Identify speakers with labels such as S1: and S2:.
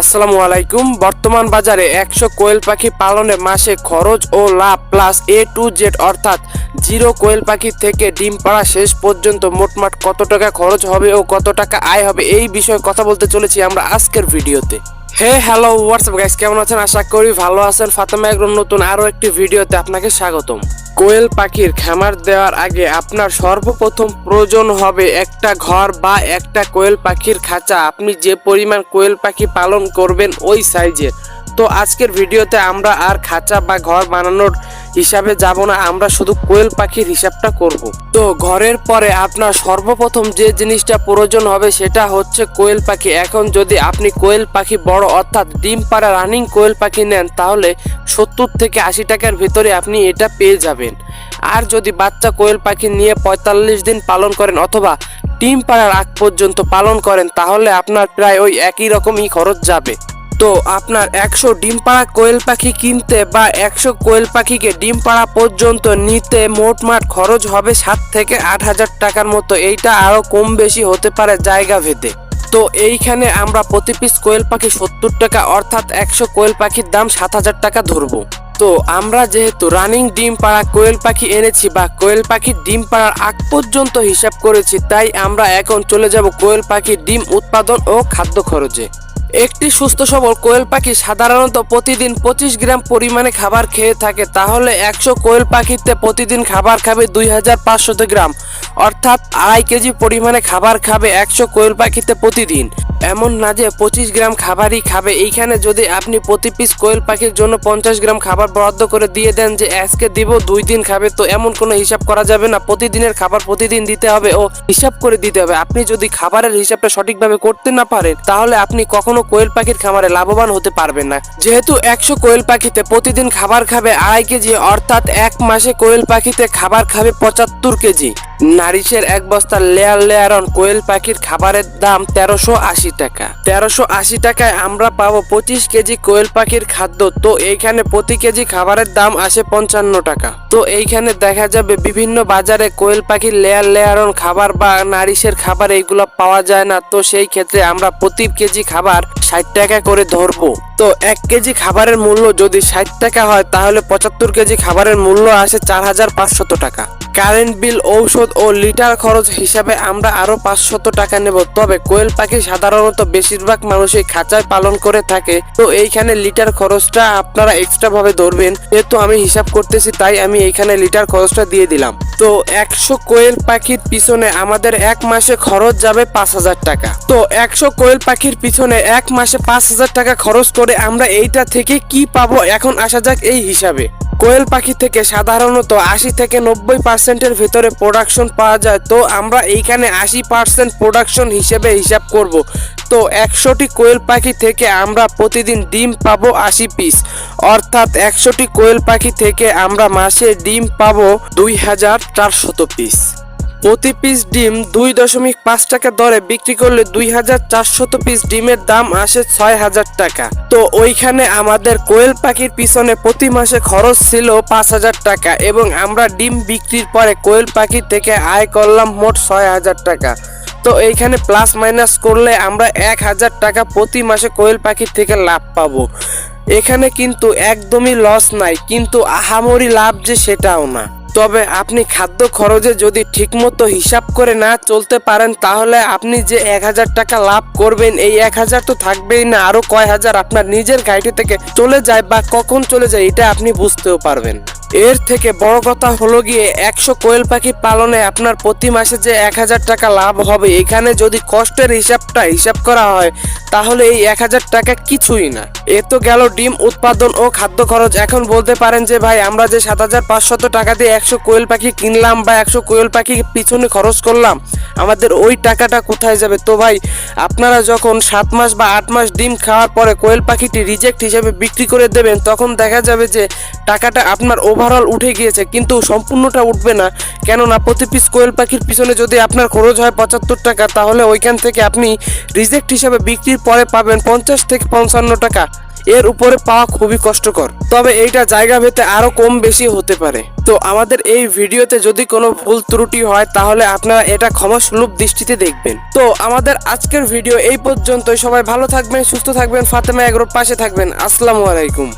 S1: আসসালামু আলাইকুম। বর্তমান বাজারে একশো কোয়েল পাখি পালনে মাসে খরচ ও লাভ প্লাস এ টু জেড অর্থাৎ জিরো কোয়েল পাখি থেকে ডিম পাড়া শেষ পর্যন্ত মোটমাট কত টাকা খরচ হবে ও কত টাকা আয় হবে এই বিষয়ে কথা বলতে চলেছি আমরা আজকের ভিডিওতে। হে হ্যালো হোয়াটসঅ্যাপ গাইস কেমন আছেন? আশা করি ভালো আছেন। ফাতেমা একরম নতুন আরও একটি ভিডিওতে আপনাকে স্বাগতম। কোয়েল পাখির খামার দেওয়ার আগে আপনার সর্বপ্রথম প্রয়োজন হবে একটা ঘর বা একটা কোয়েল পাখির খাঁচা। আপনি যে পরিমাণ কোয়েল পাখি পালন করবেন ওই সাইজের। তো আজকের ভিডিওতে আমরা আর খাঁচা বা ঘর বানানোর হিসাবে যাব না, আমরা শুধু কোয়েল পাখির হিসাবটা করব। তো ঘরের পরে আপনার সর্বপ্রথম যে জিনিসটা প্রয়োজন হবে সেটা হচ্ছে কোয়েল পাখি। এখন যদি আপনি কোয়েল পাখি বড়, অর্থাৎ ডিম পাড়া রানিং কোয়েল পাখি নেন, তাহলে সত্তর থেকে আশি টাকার ভিতরে আপনি এটা পেয়ে যাবেন। আর যদি বাচ্চা কোয়েল পাখি নিয়ে পঁয়তাল্লিশ দিন পালন করেন অথবা ডিম পাড়ার আগ পর্যন্ত পালন করেন, তাহলে আপনার প্রায় ওই একই রকমই খরচ যাবে। তো আপনার একশো ডিম পাড়া কোয়েল পাখি কিনতে বা একশো কোয়েল পাখিকে ডিম পাড়া পর্যন্ত নিতে মোটমাট খরচ হবে সাত থেকে আট হাজার টাকার মতো। এইটা আরও কম বেশি হতে পারে জায়গা ভেদে। তো এইখানে আমরা প্রতি পিস কোয়েল পাখি সত্তর টাকা, অর্থাৎ একশো কোয়েল পাখির দাম সাত হাজার টাকা ধরবো। তো আমরা যেহেতু রানিং ডিম পাড়া কোয়েল পাখি এনেছি বা কোয়েল পাখির ডিম পাড়ার আগ পর্যন্ত হিসাব করেছি, তাই আমরা এখন চলে যাব কোয়েল পাখির ডিম উৎপাদন ও খাদ্য খরচে। একটি সুস্থ সবল কোয়েল পাখি সাধারণত প্রতিদিন পঁচিশ গ্রাম পরিমাণে খাবার খেয়ে থাকে, তাহলে একশো কোয়েল পাখিতে প্রতিদিন খাবার খাবে দুই হাজার পাঁচশত গ্রাম। অর্থাৎ আড়াই কেজি পরিমাণে খাবার খাবে একশো কোয়েল পাখিতে প্রতিদিন। এমন না যে পঁচিশ গ্রাম খাবারই খাবে। এইখানে যদি আপনি প্রতি পিস কোয়েল পাখির জন্য পঞ্চাশ গ্রাম খাবার বরাদ্দ করে দিয়ে দেন যে আজকে দিব, দুই দিন খাবে, তো এমন কোনো হিসাব করা যাবে না। প্রতিদিনের খাবার প্রতিদিন দিতে হবে ও হিসাব করে দিতে হবে। আপনি যদি খাবারের হিসাবটা সঠিকভাবে করতে না পারেন, তাহলে আপনি কখনো কোয়েল পাখির খামারে লাভবান হতে পারবেন না। যেহেতু একশো কোয়েল পাখিতে প্রতিদিন খাবার খাবে আড়াই কেজি, অর্থাৎ এক মাসে কোয়েল পাখিতে খাবার খাবে পঁচাত্তর কেজি। নারিশের এক বস্তা লেয়ার লেয়ারন কোয়েল পাখির খাবারের দাম তেরোশো আশি টাকা। তেরোশো আশি টাকায় আমরা পাবো পঁচিশ কেজি কোয়েল পাখির খাদ্য। তো এইখানে প্রতি কেজি খাবারের দাম আসে পঞ্চান্ন টাকা। তো এইখানে দেখা যাবে বিভিন্ন বাজারে কোয়েল পাখির লেয়ার লেয়ারন খাবার বা নারিশের খাবার এইগুলো পাওয়া যায় না। তো সেই ক্ষেত্রে আমরা প্রতি কেজি খাবার ষাট টাকা করে ধরবো। তো এক কেজি খাবারের মূল্য যদি ষাট টাকা হয়, তাহলে পঁচাত্তর কেজি খাবারের মূল্য আসে চার হাজার পাঁচশত টাকা। কারেন্ট বিল, ঔষধ ও লিটার খরচ হিসাবে আমরা আরও পাঁচশত টাকা নেব। তবে কোয়েল পাখি সাধারণত বেশিরভাগ মানুষই খাঁচায় পালন করে থাকে। তো এইখানে লিটার খরচটা আপনারা এক্সট্রা ভাবে ধরবেন। যেহেতু আমি হিসাব করতেছি, তাই আমি এইখানে লিটার খরচটা দিয়ে দিলাম। তো একশো কোয়েল পাখির পিছনে আমাদের এক মাসে খরচ যাবে পাঁচ হাজার টাকা। তো একশো কোয়েল পাখির পিছনে এক মাসে পাঁচ হাজার টাকা খরচ করে আমরা এইটা থেকে কি পাবো? এখন আসা যাক এই হিসাবে। কোয়েল পাখি থেকে সাধারণত আশি থেকে নব্বই পার্সেন্টের ভিতরে প্রোডাকশন পাওয়া যায়, তো আমরা এইখানে আশি পার্সেন্ট প্রোডাকশন হিসেবে হিসাব করব। তো একশোটি কোয়েল পাখি থেকে আমরা প্রতিদিন ডিম পাবো আশি পিস অর্থাৎ একশোটি কোয়েল পাখি থেকে আমরা মাসে ডিম পাবো দুই হাজার চারশত পিস প্রতি পিস ডিম দুই দশমিক পাঁচ টাকা দরে বিক্রি করলে দুই হাজার চারশত পিস ডিমের দাম আসে ছয় হাজার টাকা। তো ওইখানে আমাদের কোয়েল পাখির পিছনে প্রতি মাসে খরচ ছিল পাঁচ হাজার টাকা এবং আমরা ডিম বিক্রির পরে কোয়েল পাখি থেকে আয় করলাম মোট ছয় হাজার টাকা। তো এইখানে প্লাস মাইনাস করলে আমরা এক হাজার টাকা প্রতি মাসে কোয়েল পাখির থেকে লাভ পাবো। এখানে কিন্তু একদমই লস নাই, কিন্তু আহামরি লাভ যে সেটাও না। তবে আপনি খাদ্য খরচে যদি ঠিকমতো হিসাব করে না চলতে পারেন, তাহলে আপনি যে এক হাজার টাকা লাভ করবেন, এই এক হাজার তো থাকবেই না, আরও কয় হাজার আপনার নিজের গাড়িটি থেকে চলে যায় বা কখন চলে যায়, এটা আপনি বুঝতেও পারবেন। এর থেকে বড় কথা হলো গিয়ে একশো কোয়েল পাখি পালনে আপনার প্রতি মাসে যে এক হাজার টাকা লাভ হবে, এখানে যদি কষ্টের হিসাবটা হিসাব করা হয়, তাহলে এই এক হাজার টাকা কিছুই না। এ তো গেল ডিম উৎপাদন ও খাদ্য খরচ। এখন বলতে পারেন যে, ভাই, আমরা যে সাত হাজার পাঁচশত টাকা দিয়ে একশো কোয়েল পাখি কিনলাম বা একশো কোয়েল পাখি পিছনে খরচ করলাম, আমাদের ওই টাকাটা কোথায় যাবে? তো ভাই, আপনারা যখন সাত মাস বা আট মাস ডিম খাওয়ার পরে কোয়েল পাখিটি রিজেক্ট হিসেবে বিক্রি করে দেবেন, তখন দেখা যাবে যে টাকাটা আপনার ওভারঅল উঠে গিয়েছে, কিন্তু সম্পূর্ণটা উঠবে না। কেননা প্রতি পিস কোয়েল পাখির পিছনে যদি আপনার খরচ হয় পঁচাত্তর টাকা, তাহলে ওইখান থেকে আপনি রিজেক্ট হিসাবে বিক্রির পরে পাবেন পঞ্চাশ থেকে পঞ্চান্ন টাকা। এর উপরে পাওয়া খুবই কষ্টকর। তবে এইটা জায়গা ভেতে আরও কম বেশি হতে পারে। তো আমাদের এই ভিডিওতে যদি কোনো ভুল ত্রুটি হয়, তাহলে আপনারা এটা ক্ষমাসুলভ দৃষ্টিতে দেখবেন। তো আমাদের আজকের ভিডিও এই পর্যন্তই। সবাই ভালো থাকবেন, সুস্থ থাকবেন। ফাতেমা এগ্রোর পাশে থাকবেন। আসসালামু আলাইকুম।